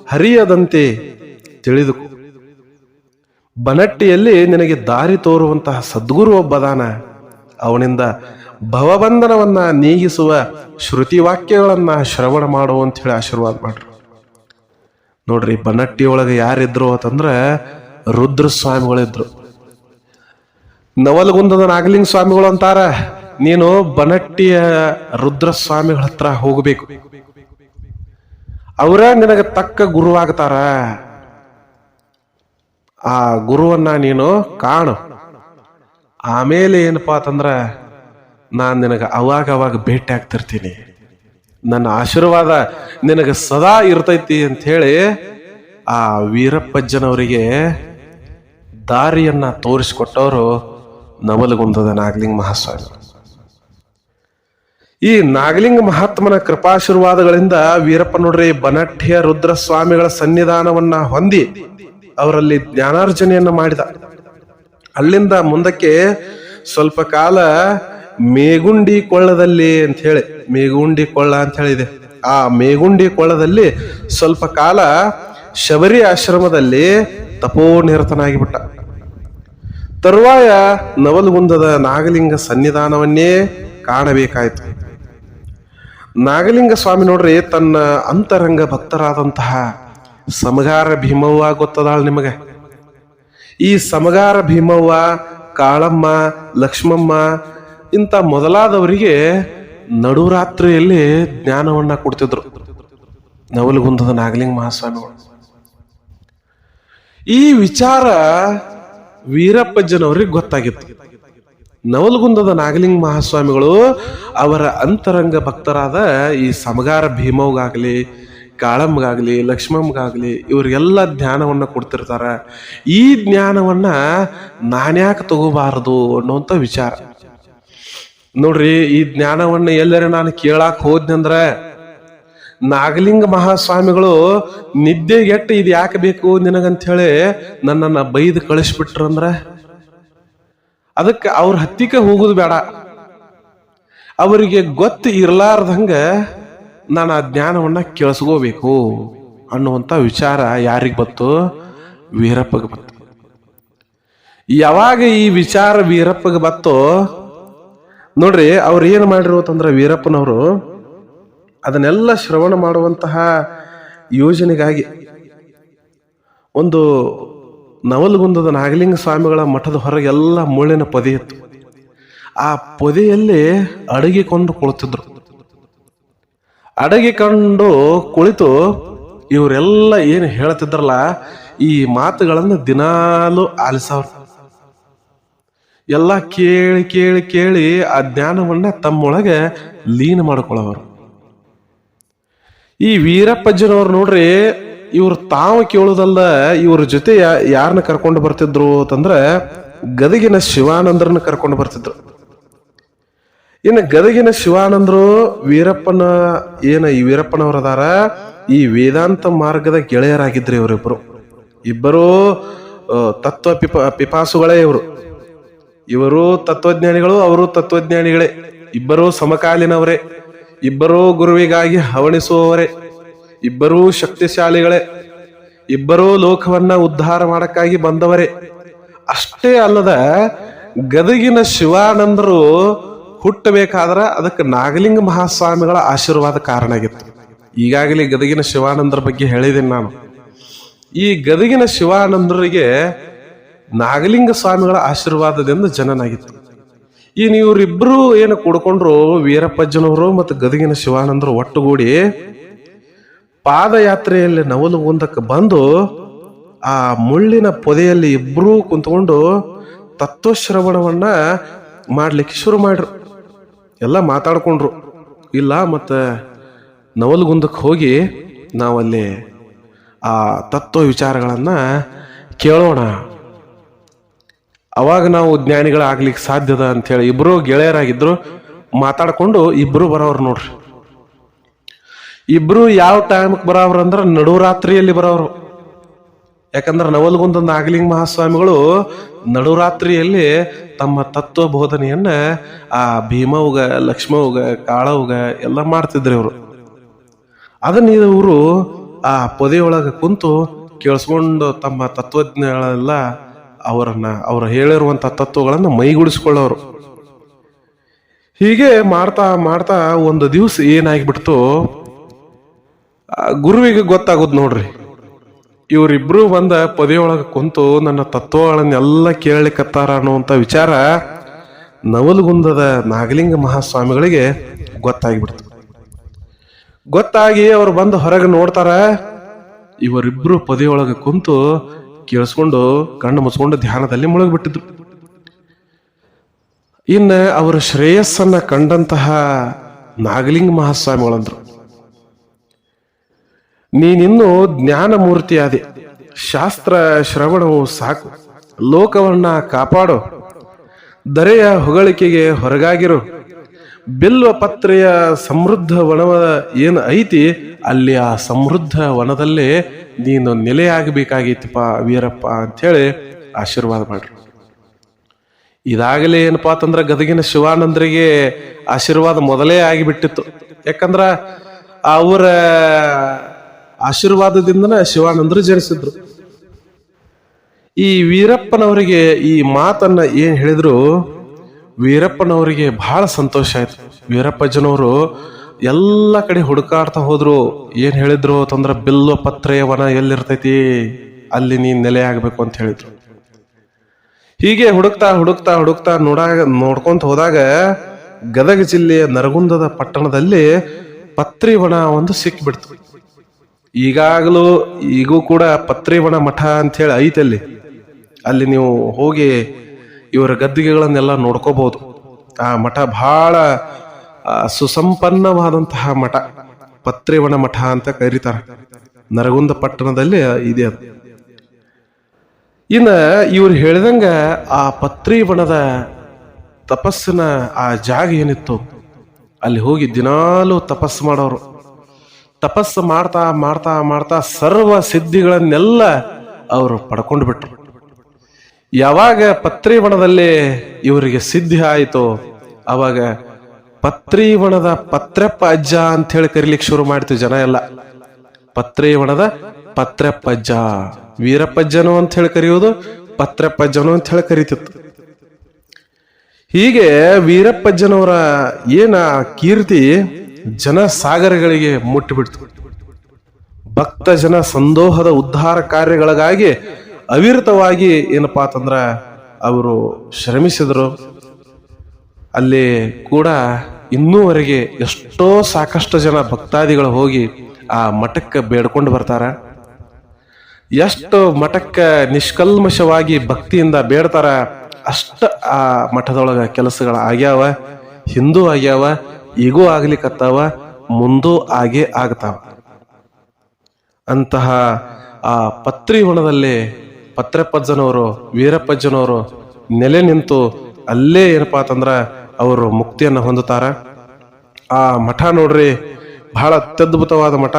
ಹರಿಯದಂತೆ ತಿಳಿದು ಬನಟ್ಟಿಯಲ್ಲಿ ನಿನಗೆ ದಾರಿ ತೋರುವಂತಹ ಸದ್ಗುರು ಒಬ್ಬದಾನ. ಅವನಿಂದ ಭವಬಂಧನವನ್ನ ನೀಗಿಸುವ ಶ್ರುತಿ ವಾಕ್ಯಗಳನ್ನು ಶ್ರವಣ ಮಾಡು ಅಂತ ಹೇಳಿ ಆಶೀರ್ವಾದ ಮಾಡ್ರು. ನೋಡ್ರಿ, ಬನಟ್ಟಿ ಒಳಗೆ ಯಾರಿದ್ರು ಅಂತಂದ್ರೆ ರುದ್ರ ಸ್ವಾಮಿಗಳಿದ್ರು ನವಲಗುಂದದ ನಾಗಲಿಂಗ ಸ್ವಾಮಿಗಳು ಅಂತಾರ, ನೀನು ಬನಟ್ಟಿಯ ರುದ್ರ ಸ್ವಾಮಿಗಳ ಹತ್ರ ಹೋಗಬೇಕು. ಅವರ ನಿನಗೆ ತಕ್ಕ ಗುರುವಾಗ್ತಾರ ಆ ಗುರುವನ್ನ ನೀನು ಕಾಣು. ಆಮೇಲೆ ಏನಪ್ಪಾ ಅಂತಂದ್ರ ನಾನ್ ನಿನಗೆ ಅವಾಗ ಅವಾಗ ಭೇಟಿ ಆಗ್ತಿರ್ತೀನಿ. ನನ್ನ ಆಶೀರ್ವಾದ ನಿನಗೆ ಸದಾ ಇರ್ತೈತಿ ಅಂತ ಹೇಳಿ ಆ ವೀರಪ್ಪಜ್ಜನವರಿಗೆ ದಾರಿಯನ್ನ ತೋರಿಸಿಕೊಟ್ಟವರು ನವಲಗುಂದದ ನಾಗಲಿಂಗ ಮಹಾಸ್ವಾಮಿ. ಈ ನಾಗಲಿಂಗ ಮಹಾತ್ಮನ ಕೃಪಾಶೀರ್ವಾದಗಳಿಂದ ವೀರಪ್ಪ ನೋಡ್ರಿ ಬನಠ್ಯ ರುದ್ರ ಸ್ವಾಮಿಗಳ ಸನ್ನಿಧಾನವನ್ನ ಹೊಂದಿ ಅವರಲ್ಲಿ ಜ್ಞಾನಾರ್ಜನೆಯನ್ನ ಮಾಡಿದ. ಅಲ್ಲಿಂದ ಮುಂದಕ್ಕೆ ಸ್ವಲ್ಪ ಕಾಲ ಮೇಗುಂಡಿ ಕೊಳ್ಳದಲ್ಲಿ ಅಂತ ಹೇಳಿ, ಮೇಗುಂಡಿ ಕೊಳ್ಳ ಅಂತ ಹೇಳಿದೆ. ಆ ಮೇಗುಂಡಿ ಕೊಳ್ಳದಲ್ಲಿ ಸ್ವಲ್ಪ ಕಾಲ ಶಬರಿ ಆಶ್ರಮದಲ್ಲಿ ತಪೋನಿರತನಾಗಿಬಿಟ್ಟ. ತರುವಾಯ ನವಲಗುಂದದ ನಾಗಲಿಂಗ ಸನ್ನಿಧಾನವನ್ನೇ ಕಾಣಬೇಕಾಯಿತು. ನಾಗಲಿಂಗ ಸ್ವಾಮಿ ನೋಡ್ರಿ, ತನ್ನ ಅಂತರಂಗ ಭಕ್ತರಾದಂತಹ ಸಮಗಾರ ಭೀಮವ್ವ ಗೊತ್ತದಾಳ ನಿಮಗೆ? ಈ ಸಮಗಾರ ಭೀಮವ್ವ, ಕಾಳಮ್ಮ, ಲಕ್ಷ್ಮಮ್ಮ ಇಂಥ ಮೊದಲಾದವರಿಗೆ ನಡುರಾತ್ರಿಯಲ್ಲಿ ಜ್ಞಾನವನ್ನ ಕೊಡ್ತಿದ್ರು. ನವಲಗುಂದದ ನಾಗಲಿಂಗ ಮಹಾಸ್ವಾಮಿಗಳು. ಈ ವಿಚಾರ ವೀರಪ್ಪಜ್ಜನವ್ರಿಗೆ ಗೊತ್ತಾಗಿತ್ತು. ನವಲಗುಂದದ ನಾಗಲಿಂಗ ಮಹಾಸ್ವಾಮಿಗಳು ಅವರ ಅಂತರಂಗ ಭಕ್ತರಾದ ಈ ಸಮಗಾರ ಭೀಮವ್ಗಾಗ್ಲಿ, ಕಾಳಮ್ಮಗಾಗಲಿ, ಲಕ್ಷ್ಮಮ್ಗಾಗಲಿ ಇವರಿಗೆಲ್ಲ ಜ್ಞಾನವನ್ನ ಕೊಡ್ತಿರ್ತಾರ. ಈ ಜ್ಞಾನವನ್ನ ನಾನ್ಯಾಕೆ ತಗೋಬಾರದು ಅನ್ನುವಂಥ ವಿಚಾರ. ನೋಡ್ರಿ, ಈ ಜ್ಞಾನವನ್ನ ಎಲ್ಲರ ನಾನು ಕೇಳಾಕ್ ಹೋದ್ನಂದ್ರ ನಾಗಲಿಂಗ ಮಹಾಸ್ವಾಮಿಗಳು ನಿದ್ದೆಗೆಟ್ಟು ಇದು ಯಾಕೆ ಬೇಕು ನಿನಗಂತ ಹೇಳಿ ನನ್ನನ್ನ ಬೈದು ಕಳಿಸ್ಬಿಟ್ರಂದ್ರ ಅದಕ್ಕೆ ಅವ್ರ ಹತ್ತಿಕ ಹೋಗುದು ಬೇಡ. ಅವರಿಗೆ ಗೊತ್ತು ಇರ್ಲಾರ್ದಂಗ ನಾನು ಆ ಜ್ಞಾನವನ್ನ ಕೇಳಿಸ್ಕೋಬೇಕು ಅನ್ನುವಂಥ ವಿಚಾರ ಯಾರಿಗೆ ಬತ್ತು ವೀರಪ್ಪಗೆ ಬತ್ತು ಯಾವಾಗ ಈ ವಿಚಾರ ವೀರಪ್ಪಗೆ ಬತ್ತೋ ನೋಡ್ರಿ, ಅವ್ರು ಏನು ಮಾಡಿರು ಅಂತಂದ್ರೆ ವೀರಪ್ಪನವರು ಅದನ್ನೆಲ್ಲ ಶ್ರವಣ ಮಾಡುವಂತಹ ಯೋಜನೆಗಾಗಿ ಒಂದು ನವಲಗುಂದದ ನಾಗಲಿಂಗ ಸ್ವಾಮಿಗಳ ಮಠದ ಹೊರಗೆಲ್ಲ ಮುಳ್ಳಿನ ಪೊದೆ ಇತ್ತು. ಆ ಪೊದೆಯಲ್ಲಿ ಅಡಗಿಕೊಂಡು ಕುಳಿತಿದ್ರು. ಅಡಗಿಕೊಂಡು ಕುಳಿತು ಇವರೆಲ್ಲ ಏನು ಹೇಳ್ತಿದ್ರಲ್ಲ, ಈ ಮಾತುಗಳನ್ನು ದಿನಾಲು ಆಲಿಸವ್ರು ಎಲ್ಲ ಕೇಳಿ ಕೇಳಿ ಕೇಳಿ ಆ ಜ್ಞಾನವನ್ನ ತಮ್ಮೊಳಗೆ ಲೀನ ಮಾಡ್ಕೊಳ್ಳೋರು. ಈ ವೀರಪ್ಪಜ್ಜನವ್ರು ನೋಡ್ರಿ, ಇವ್ರು ತಾವು ಕೇಳೋದಲ್ಲ ಇವ್ರ ಜೊತೆ ಯಾರನ್ನ ಕರ್ಕೊಂಡು ಬರ್ತಿದ್ರು ಅಂತಂದ್ರೆ ಗದಗಿನ ಶಿವಾನಂದರನ್ನ ಕರ್ಕೊಂಡು ಬರ್ತಿದ್ರು. ಇನ್ನು ಗದಗಿನ ಶಿವಾನಂದರು ವೀರಪ್ಪನ, ಏನ ಈ ವೀರಪ್ಪನವರದಾರ, ಈ ವೇದಾಂತ ಮಾರ್ಗದ ಗೆಳೆಯರಾಗಿದ್ರಿ ಇವರಿಬ್ರು ಇಬ್ಬರು ತತ್ವ ಪಿಪ, ಪಿಪಾಸುಗಳೇ ಇವರು. ಇವರು ತತ್ವಜ್ಞಾನಿಗಳು, ಅವರು ತತ್ವಜ್ಞಾನಿಗಳೇ. ಇಬ್ಬರೂ ಸಮಕಾಲೀನವರೇ. ಇಬ್ಬರೂ ಗುರುವಿಗಾಗಿ ಹವಣಿಸುವವರೇ. ಇಬ್ಬರೂ ಶಕ್ತಿಶಾಲಿಗಳೇ. ಇಬ್ಬರೂ ಲೋಕವನ್ನ ಉದ್ಧಾರ ಮಾಡಕ್ಕಾಗಿ ಬಂದವರೇ. ಅಷ್ಟೇ ಅಲ್ಲದ ಗದಗಿನ ಶಿವಾನಂದರು ಹುಟ್ಟಬೇಕಾದ್ರ ಅದಕ್ಕೆ ನಾಗಲಿಂಗ ಮಹಾಸ್ವಾಮಿಗಳ ಆಶೀರ್ವಾದ ಕಾರಣ ಆಗಿತ್ತು. ಈಗಾಗಲೇ ಗದಗಿನ ಶಿವಾನಂದರ ಬಗ್ಗೆ ಹೇಳಿದ್ದೀನಿ ನಾನು. ಈ ಗದಗಿನ ಶಿವಾನಂದರಿಗೆ ನಾಗಲಿಂಗ ಸ್ವಾಮಿಗಳ ಆಶೀರ್ವಾದದಿಂದ ಜನನಾಗಿತ್ತು. ಇನ್ನು ಇವರಿಬ್ರು ಏನು ಕೂಡ್ಕೊಂಡ್ರು, ವೀರಪ್ಪಜ್ಜನವರು ಮತ್ತು ಗದಗಿನ ಶಿವಾನಂದರು ಒಟ್ಟುಗೂಡಿ ಪಾದಯಾತ್ರೆಯಲ್ಲಿ ನವಲುಗುಂದಕ್ಕೆ ಬಂದು ಆ ಮುಳ್ಳಿನ ಪೊದೆಯಲ್ಲಿ ಇಬ್ಬರೂ ಕುಂತ್ಕೊಂಡು ತತ್ವಶ್ರವಣವನ್ನ ಮಾಡ್ಲಿಕ್ಕೆ ಶುರು ಮಾಡ್ರು. ಎಲ್ಲ ಮಾತಾಡ್ಕೊಂಡ್ರು. ಇಲ್ಲ, ಮತ್ತು ನವಲುಗುಂದಕ್ಕೆ ಹೋಗಿ ನಾವಲ್ಲಿ ಆ ತತ್ವ ವಿಚಾರಗಳನ್ನು ಕೇಳೋಣ. ಅವಾಗ ನಾವು ಜ್ಞಾನಿಗಳಾಗ್ಲಿಕ್ಕೆ ಸಾಧ್ಯದ ಅಂತ ಹೇಳಿ ಇಬ್ರು ಗೆಳೆಯರಾಗಿದ್ರು, ಮಾತಾಡ್ಕೊಂಡು ಇಬ್ರು ಬರೋರು ನೋಡ್ರಿ. ಇಬ್ರು ಯಾವ ಟೈಮ್ಗೆ ಬರೋವ್ರು ಅಂದ್ರೆ ನಡುರಾತ್ರಿಯಲ್ಲಿ ಬರೋರು ಯಾಕಂದ್ರೆ ನವಲ್ಗುಂದ ಆಗ್ಲಿಂಗ್ ಮಹಾಸ್ವಾಮಿಗಳು ನಡುರಾತ್ರಿಯಲ್ಲಿ ತಮ್ಮ ತತ್ವ ಬೋಧನೆಯನ್ನ ಆ ಭೀಮವ್ಗ, ಲಕ್ಷ್ಮವ್ಗ, ಕಾಳವ್ಗ ಎಲ್ಲ ಮಾಡ್ತಿದ್ರು ಇವರು. ಅದನ್ನ ಇವರು ಆ ಪೊದೆಯೊಳಗೆ ಕುಂತು ಕೇಳಿಸ್ಕೊಂಡು ತಮ್ಮ ತತ್ವಜ್ಞಗಳೆಲ್ಲ ಅವರನ್ನ, ಅವರು ಹೇಳಿರುವಂತ ತತ್ವಗಳನ್ನ ಮೈಗೂಡಿಸ್ಕೊಳ್ಳೋರು. ಹೀಗೆ ಮಾಡ್ತಾ ಮಾಡ್ತಾ ಒಂದು ದಿವಸ ಏನಾಗ್ಬಿಡ್ತು ಗುರುವಿಗೆ ಗೊತ್ತಾಗೋದು ನೋಡ್ರಿ. ಇವರಿಬ್ರು ಬಂದ ಪದೆಯೊಳಗೆ ಕುಂತು ನನ್ನ ತತ್ವಗಳನ್ನೆಲ್ಲ ಕೇಳಲಿಕ್ಕತ್ತಾರ ಅನ್ನುವಂಥ ವಿಚಾರ ನವಲಗುಂದದ ನಾಗಲಿಂಗ ಮಹಾಸ್ವಾಮಿಗಳಿಗೆ ಗೊತ್ತಾಗ್ಬಿಡ್ತು. ಗೊತ್ತಾಗಿ ಅವ್ರು ಬಂದು ಹೊರಗೆ ನೋಡ್ತಾರ, ಇವರಿಬ್ರು ಪದೆಯೊಳಗೆ ಕುಂತು ಕೇಳಿಸ್ಕೊಂಡು ಕಣ್ಣು ಮುಚ್ಕೊಂಡು ಧ್ಯಾನದಲ್ಲಿ ಮುಳುಗಿಬಿಟ್ಟಿದ್ರು. ಇನ್ನ ಅವರ ಶ್ರೇಯಸ್ಸನ್ನ ಕಂಡಂತಹ ನಾಗಲಿಂಗ ಮಹಾಸ್ವಾಮಿಗಳಂದ್ರು. ನೀನಿನ್ನು ಜ್ಞಾನ ಮೂರ್ತಿಯಾದೆ ಶಾಸ್ತ್ರ ಶ್ರವಣವು ಸಾಕು. ಲೋಕವನ್ನ ಕಾಪಾಡು. ದರೆಯ ಹೊಗಳಿಕೆಗೆ ಹೊರಗಾಗಿರು. ಬಿಲ್ವ ಪತ್ರೆಯ ಸಮೃದ್ಧ ವನವ ಏನು ಐತಿ, ಅಲ್ಲಿ ಆ ಸಮೃದ್ಧ ವನದಲ್ಲೇ ನೀನು ನೆಲೆಯಾಗಬೇಕಾಗಿತ್ತಪ್ಪ ವೀರಪ್ಪ ಅಂಥೇಳಿ ಆಶೀರ್ವಾದ ಮಾಡ್ರಿ. ಇದಾಗಲೇ ಏನಪ್ಪಾ ಅಂತಂದ್ರ ಗದಗಿನ ಶಿವಾನಂದರಿಗೆ ಆಶೀರ್ವಾದ ಮೊದಲೇ ಆಗಿಬಿಟ್ಟಿತ್ತು. ಯಾಕಂದ್ರ ಅವರ ಆಶೀರ್ವಾದದಿಂದನೇ ಶಿವಾನಂದರು ಜನಿಸಿದ್ರು. ಈ ವೀರಪ್ಪನವರಿಗೆ ಈ ಮಾತನ್ನ ಏನ್ ಹೇಳಿದ್ರು ವೀರಪ್ಪನವರಿಗೆ ಬಹಳ ಸಂತೋಷ ಆಯ್ತು. ವೀರಪ್ಪ ಜನವರು ಎಲ್ಲ ಕಡೆ ಹುಡುಕಾಡ್ತಾ ಹೋದ್ರು. ಏನ್ ಹೇಳಿದ್ರು ಅಂತಂದ್ರೆ, ಬಿಲ್ವ ಪತ್ರೆಯ ವನ ಎಲ್ಲಿರ್ತೈತಿ? ಅಲ್ಲಿ ನೀನ್ ನೆಲೆ ಆಗ್ಬೇಕು ಅಂತ ಹೇಳಿದ್ರು. ಹೀಗೆ ಹುಡುಕ್ತಾ ಹುಡುಕ್ತಾ ಹುಡುಕ್ತಾ ನೋಡಾಗ, ನೋಡ್ಕೊಂತ ಹೋದಾಗ, ಗದಗ ಜಿಲ್ಲೆಯ ನರಗುಂದದ ಪಟ್ಟಣದಲ್ಲಿ ಪತ್ರಿವನ ಒಂದು ಸಿಕ್ಬಿಡ್ತು. ಈಗಾಗಲೂ ಈಗೂ ಕೂಡ ಪತ್ರಿವನ ಮಠ ಅಂತ ಹೇಳಿ ಐತೆ ಅಲ್ಲಿ ಅಲ್ಲಿ ನೀವು ಹೋಗಿ ಇವರ ಗದ್ದಿಗೆಗಳನ್ನೆಲ್ಲ ನೋಡ್ಕೋಬಹುದು. ಆ ಮಠ ಬಹಳ ಸುಸಂಪನ್ನವಾದಂತಹ ಮಠ. ಪತ್ರೇವಣ ಮಠ ಅಂತ ಕರೀತಾರೆ. ನರಗುಂದ ಪಟ್ಟಣದಲ್ಲಿ ಇದೆ ಅದು. ಇನ್ನು ಇವ್ರು ಹೇಳಿದಂಗ ಆ ಪತ್ರಿವಣದ ತಪಸ್ಸಿನ ಆ ಜಾಗ ಏನಿತ್ತು? ಅಲ್ಲಿ ಹೋಗಿ ದಿನಾಲೂ ತಪಸ್ಸು ಮಾಡೋರು. ತಪಸ್ಸು ಮಾಡ್ತಾ ಮಾಡ್ತಾ ಮಾಡ್ತಾ ಸರ್ವ ಸಿದ್ಧಿಗಳನ್ನೆಲ್ಲ ಅವರು ಪಡ್ಕೊಂಡು ಬಿಟ್ರು ಯಾವಾಗ ಪತ್ರಿವಣದಲ್ಲಿ ಇವರಿಗೆ ಸಿದ್ಧಿ ಆಯಿತು, ಅವಾಗ ಪತ್ರಿವಣದ ಪತ್ರಪ್ಪ ಅಜ್ಜ ಅಂತ ಹೇಳಿ ಕರಿಲಿಕ್ಕೆ ಶುರು ಮಾಡ್ತೀವಿ ಜನ ಎಲ್ಲ. ಪತ್ರಿವಣದ ಪತ್ರಪ್ಪಜ್ಜ ವೀರಪ್ಪಜ್ಜನು ಅಂತ ಹೇಳಿ ಕರೆಯೋದು ಪತ್ರಪ್ಪಜ್ಜನು ಅಂತ ಹೇಳಿ ಕರಿತಿತ್ತು. ಹೀಗೆ ವೀರಪ್ಪಜ್ಜನವರ ಏನ ಕೀರ್ತಿ ಜನ ಸಾಗರಗಳಿಗೆ ಮುಟ್ಟಿಬಿಡ್ತು. ಭಕ್ತ ಜನ ಸಂದೋಹದ ಉದ್ಧಾರ ಕಾರ್ಯಗಳಿಗಾಗಿ ಅವಿರತವಾಗಿ ಏನಪ್ಪಾ ಅಂತಂದ್ರೆ ಅವರು ಶ್ರಮಿಸಿದ್ರು. ಅಲ್ಲಿ ಕೂಡ ಇನ್ನೂವರೆಗೆ ಎಷ್ಟೋ ಸಾಕಷ್ಟು ಜನ ಭಕ್ತಾದಿಗಳು ಹೋಗಿ ಆ ಮಠಕ್ಕೆ ಬೇಡ್ಕೊಂಡು ಬರ್ತಾರ. ಎಷ್ಟು ಮಠಕ್ಕೆ ನಿಷ್ಕಲ್ಮಶವಾಗಿ ಭಕ್ತಿಯಿಂದ ಬೇಡ್ತಾರ ಅಷ್ಟ ಆ ಮಠದೊಳಗ ಕೆಲಸಗಳ ಆಗ್ಯಾವ, ಹಿಂದೂ ಆಗ್ಯಾವ, ಈಗೂ ಆಗ್ಲಿಕ್ಕತ್ತಾವ ಮುಂದೂ ಆಗೇ ಆಗ್ತಾವ. ಅಂತಹ ಆ ಪತ್ರಿವನದಲ್ಲಿ ಪತ್ರಪ್ಪಜ್ಜನವರು ವೀರಪ್ಪಜ್ಜನವರು ನೆಲೆ ನಿಂತು ಅಲ್ಲೇ ಏನಪ್ಪಾ ಅಂತಂದ್ರೆ ಅವರು ಮುಕ್ತಿಯನ್ನು ಹೊಂದುತ್ತಾರ. ಆ ಮಠ ನೋಡ್ರಿ, ಬಹಳ ಅತ್ಯದ್ಭುತವಾದ ಮಠ.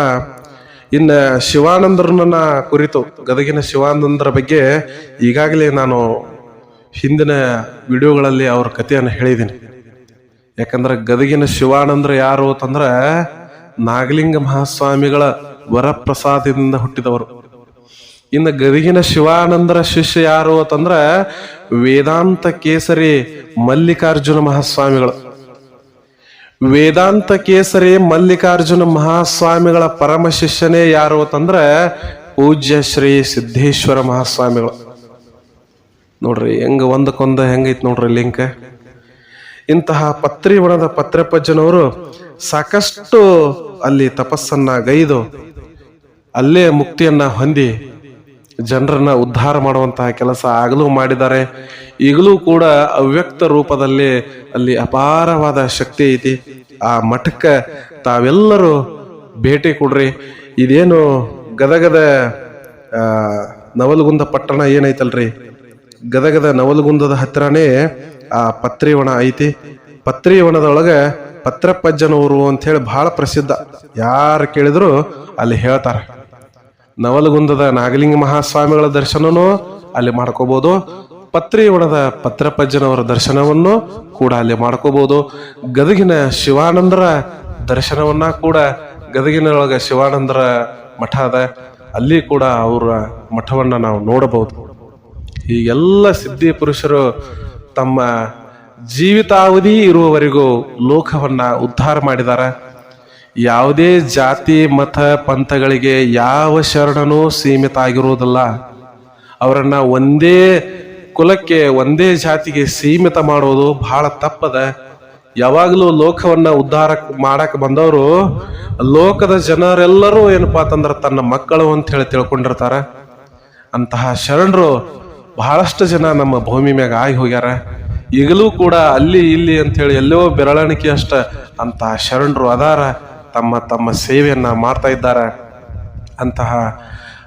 ಇನ್ನ ಶಿವಾನಂದರನ್ನ ಕುರಿತು, ಗದಗಿನ ಶಿವಾನಂದರ ಬಗ್ಗೆ ಈಗಾಗಲೇ ನಾನು ಹಿಂದಿನ ವಿಡಿಯೋಗಳಲ್ಲಿ ಅವ್ರ ಕಥೆಯನ್ನು ಹೇಳಿದ್ದೀನಿ. ಯಾಕಂದ್ರೆ ಗದಗಿನ ಶಿವಾನಂದ್ರ ಯಾರು ಅಂತಂದ್ರೆ ನಾಗಲಿಂಗ ಮಹಾಸ್ವಾಮಿಗಳ ವರಪ್ರಸಾದದಿಂದ ಹುಟ್ಟಿದವರು. ಇನ್ನು ಗದಗಿನ ಶಿವಾನಂದರ ಶಿಷ್ಯ ಯಾರು ಅಂತಂದ್ರ ವೇದಾಂತ ಕೇಸರಿ ಮಲ್ಲಿಕಾರ್ಜುನ ಮಹಾಸ್ವಾಮಿಗಳು. ವೇದಾಂತ ಕೇಸರಿ ಮಲ್ಲಿಕಾರ್ಜುನ ಮಹಾಸ್ವಾಮಿಗಳ ಪರಮ ಶಿಷ್ಯನೇ ಯಾರು ಅಂತಂದ್ರ ಪೂಜ್ಯ ಶ್ರೀ ಸಿದ್ದೇಶ್ವರ ಮಹಾಸ್ವಾಮಿಗಳು. ನೋಡ್ರಿ ಹೆಂಗ ಒಂದಕ್ಕೊಂದ ಹೆಂಗೈತ್ ನೋಡ್ರಿ ಲಿಂಕ್. ಇಂತಹ ಪತ್ರಿವನದ ಪತ್ರಪ್ಪಜ್ಜನವರು ಸಾಕಷ್ಟು ಅಲ್ಲಿ ತಪಸ್ಸನ್ನ ಗೈದು ಅಲ್ಲೇ ಮುಕ್ತಿಯನ್ನ ಹೊಂದಿ ಜನರನ್ನ ಉದ್ಧಾರ ಮಾಡುವಂತಹ ಕೆಲಸ ಆಗಲೂ ಮಾಡಿದ್ದಾರೆ. ಈಗಲೂ ಕೂಡ ಅವ್ಯಕ್ತ ರೂಪದಲ್ಲಿ ಅಲ್ಲಿ ಅಪಾರವಾದ ಶಕ್ತಿ ಐತಿ. ಆ ಮಠಕ್ಕೆ ತಾವೆಲ್ಲರೂ ಭೇಟಿ ಕೊಡ್ರಿ. ಇದೇನು ಗದಗದ ನವಲಗುಂದ ಪಟ್ಟಣ ಏನೈತಲ್ರಿ? ಗದಗದ ನವಲಗುಂದದ ಹತ್ರನೇ ಆ ಪತ್ರಿವನ ಐತಿ. ಪತ್ರಿವನದೊಳಗ ಪತ್ರಪ್ಪಜ್ಜನವರು ಹೇಳಿ ಬಹಳ ಪ್ರಸಿದ್ಧ. ಯಾರು ಕೇಳಿದ್ರು ಅಲ್ಲಿ ಹೇಳ್ತಾರೆ. ನವಲಗುಂದದ ನಾಗಲಿಂಗ ಮಹಾಸ್ವಾಮಿಗಳ ದರ್ಶನನೂ ಅಲ್ಲಿ ಮಾಡ್ಕೋಬಹುದು ಪತ್ರಿಯೊಳದ ಪತ್ರಪಜ್ಜನವರ ದರ್ಶನವನ್ನು ಕೂಡ ಅಲ್ಲಿ ಮಾಡ್ಕೋಬಹುದು ಗದಗಿನ ಶಿವಾನಂದರ ದರ್ಶನವನ್ನ ಕೂಡ ಗದಗಿನೊಳಗ ಶಿವಾನಂದರ ಮಠ ಅದ. ಅಲ್ಲಿ ಕೂಡ ಅವರ ಮಠವನ್ನ ನಾವು ನೋಡಬಹುದು. ಈ ಎಲ್ಲ ಸಿದ್ಧಿ ಪುರುಷರು ತಮ್ಮ ಜೀವಿತಾವಧಿ ಇರುವವರೆಗೂ ಲೋಕವನ್ನ ಉದ್ಧಾರ ಮಾಡಿದ್ದಾರೆ ಯಾವುದೇ ಜಾತಿ, ಮತ, ಪಂಥಗಳಿಗೆ ಯಾವ ಶರಣನೂ ಸೀಮಿತ ಆಗಿರುವುದಿಲ್ಲ ಅವರನ್ನ ಒಂದೇ ಕುಲಕ್ಕೆ, ಒಂದೇ ಜಾತಿಗೆ ಸೀಮಿತ ಮಾಡೋದು ಬಹಳ ತಪ್ಪದ. ಯಾವಾಗಲೂ ಲೋಕವನ್ನ ಉದ್ಧಾರ ಮಾಡಕ್ ಬಂದವರು, ಲೋಕದ ಜನರೆಲ್ಲರೂ ಏನಪ್ಪಾ ಅಂತಂದ್ರೆ ತನ್ನ ಮಕ್ಕಳು ಅಂತ ಹೇಳಿ ತಿಳ್ಕೊಂಡಿರ್ತಾರ. ಅಂತಹ ಶರಣರು ಬಹಳಷ್ಟು ಜನ ನಮ್ಮ ಭೂಮಿ ಮ್ಯಾಗ ಆಗಿ ಹೋಗ್ಯಾರ. ಈಗಲೂ ಕೂಡ ಅಲ್ಲಿ, ಇಲ್ಲಿ ಅಂತ ಹೇಳಿ ಎಲ್ಲೋ ಬೆರಳಿಕೆ ಅಷ್ಟ ಅಂತಹ ಶರಣರು ಅದಾರ. ತಮ್ಮ ತಮ್ಮ ಸೇವೆಯನ್ನು ಮಾಡ್ತಾ ಇದ್ದಾರೆ. ಅಂತಹ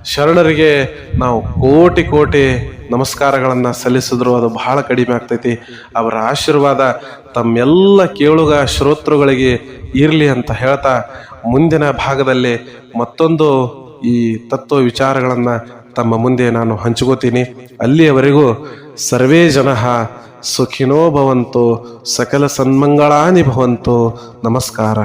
ಶರಣರಿಗೆ ನಾವು ಕೋಟಿ ಕೋಟಿ ನಮಸ್ಕಾರಗಳನ್ನು ಸಲ್ಲಿಸಿದ್ರು. ಅದು ಬಹಳ ಕಡಿಮೆ ಆಗ್ತೈತಿ. ಅವರ ಆಶೀರ್ವಾದ ತಮ್ಮೆಲ್ಲ ಕೇಳುಗ ಶ್ರೋತೃಗಳಿಗೆ ಇರಲಿ ಅಂತ ಹೇಳ್ತಾ ಮುಂದಿನ ಭಾಗದಲ್ಲಿ ಮತ್ತೊಂದು ಈ ತತ್ವ ವಿಚಾರಗಳನ್ನು ತಮ್ಮ ಮುಂದೆ ನಾನು ಹಂಚ್ಕೋತೀನಿ. ಅಲ್ಲಿಯವರೆಗೂ ಸರ್ವೇ ಜನ ಸುಖಿನೋ ಭವಂತು, ಸಕಲ ಸನ್ಮಂಗಳಾನಿ ಭವಂತು. ನಮಸ್ಕಾರ.